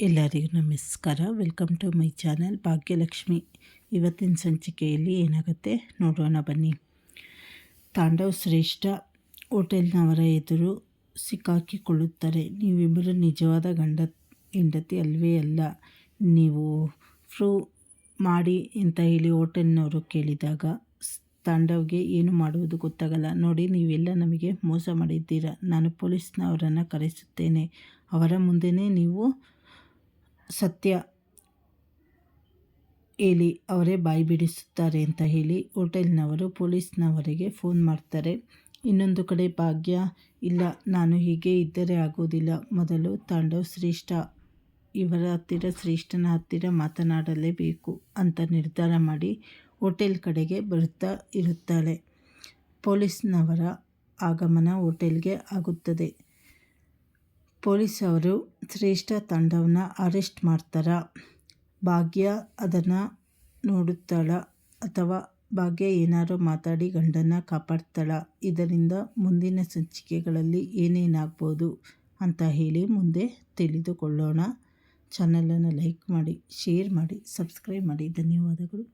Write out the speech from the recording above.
ಎಲ್ಲರಿಗೂ ನಮಸ್ಕಾರ. Welcome to my channel Bhagyalakshmi. ಇವತ್ತಿನ ಸಂಚಿಕೆಯಲ್ಲಿ ಏನಾಗುತ್ತೆ ನೋಡೋಣ ಬನ್ನಿ. ತಾಂಡವ್ ಶ್ರೇಷ್ಠ ಹೋಟೆಲ್ನವರ ಎದುರು ಸಿಕ್ಕಾಕಿಕೊಳ್ಳುತ್ತಾರೆ. ನೀವಿಬ್ಬರು ನಿಜವಾದ ಗಂಡ, ಹೆಂಡತಿ ಅಲ್ವೇ ಅಲ್ಲ. ನೀವು ಫ್ರೂ ಮಾಡಿ ಅಂತ ಹೇಳಿ ಹೋಟೆಲ್ನವರು ಕೇಳಿದಾಗ, ತಾಂಡವ್ಗೆ ಏನು ಮಾಡುವುದು ಗೊತ್ತಾಗಲ್ಲ. ನೋಡಿ, ನೀವೆಲ್ಲ ನಮಗೆ ಮೋಸ ಮಾಡಿದ್ದೀರಾ. ನಾನು ಪೊಲೀಸ್ನವರನ್ನು ಕರೆಸುತ್ತೇನೆ. ಅವರ ಮುಂದೆಯೇ ನೀವು ಸತ್ಯ ಹೇಳಿ ಅವರೇ ಬಾಯಿ ಬಿಡಿಸುತ್ತಾರೆ ಅಂತ ಹೇಳಿ ಹೋಟೆಲ್ನವರು ಪೊಲೀಸ್ನವರಿಗೆ ಫೋನ್ ಮಾಡ್ತಾರೆ. ಇನ್ನೊಂದು ಕಡೆ ಭಾಗ್ಯ, ಇಲ್ಲ, ನಾನು ಹೀಗೆ ಇದ್ದರೆ ಆಗೋದಿಲ್ಲ. ಮೊದಲು ತಾಂಡವ್ ಶ್ರೇಷ್ಠ, ಇವರ ಹತ್ತಿರ, ಶ್ರೇಷ್ಠನ ಹತ್ತಿರ ಮಾತನಾಡಲೇಬೇಕು ಅಂತ ನಿರ್ಧಾರ ಮಾಡಿ ಹೋಟೆಲ್ ಕಡೆಗೆ ಬರುತ್ತಾ ಇರುತ್ತಾಳೆ. ಪೊಲೀಸ್ನವರ ಆಗಮನ ಹೋಟೆಲ್ಗೆ ಆಗುತ್ತದೆ. ಪೊಲೀಸ್ ಅವರು ಶ್ರೇಷ್ಠ ತಂಡವನ್ನು ಅರೆಸ್ಟ್ ಮಾಡ್ತಾರ? ಭಾಗ್ಯ ಅದನ್ನು ನೋಡುತ್ತಾಳ? ಅಥವಾ ಭಾಗ್ಯ ಏನಾದರೂ ಮಾತಾಡಿ ಗಂಡನ್ನು ಕಾಪಾಡ್ತಾಳ? ಇದರಿಂದ ಮುಂದಿನ ಸಂಚಿಕೆಗಳಲ್ಲಿ ಏನೇನಾಗ್ಬೋದು ಅಂತ ಹೇಳಿ ಮುಂದೆ ತಿಳಿದುಕೊಳ್ಳೋಣ. ಚಾನಲನ್ನು ಲೈಕ್ ಮಾಡಿ, ಶೇರ್ ಮಾಡಿ, ಸಬ್ಸ್ಕ್ರೈಬ್ ಮಾಡಿ. ಧನ್ಯವಾದಗಳು.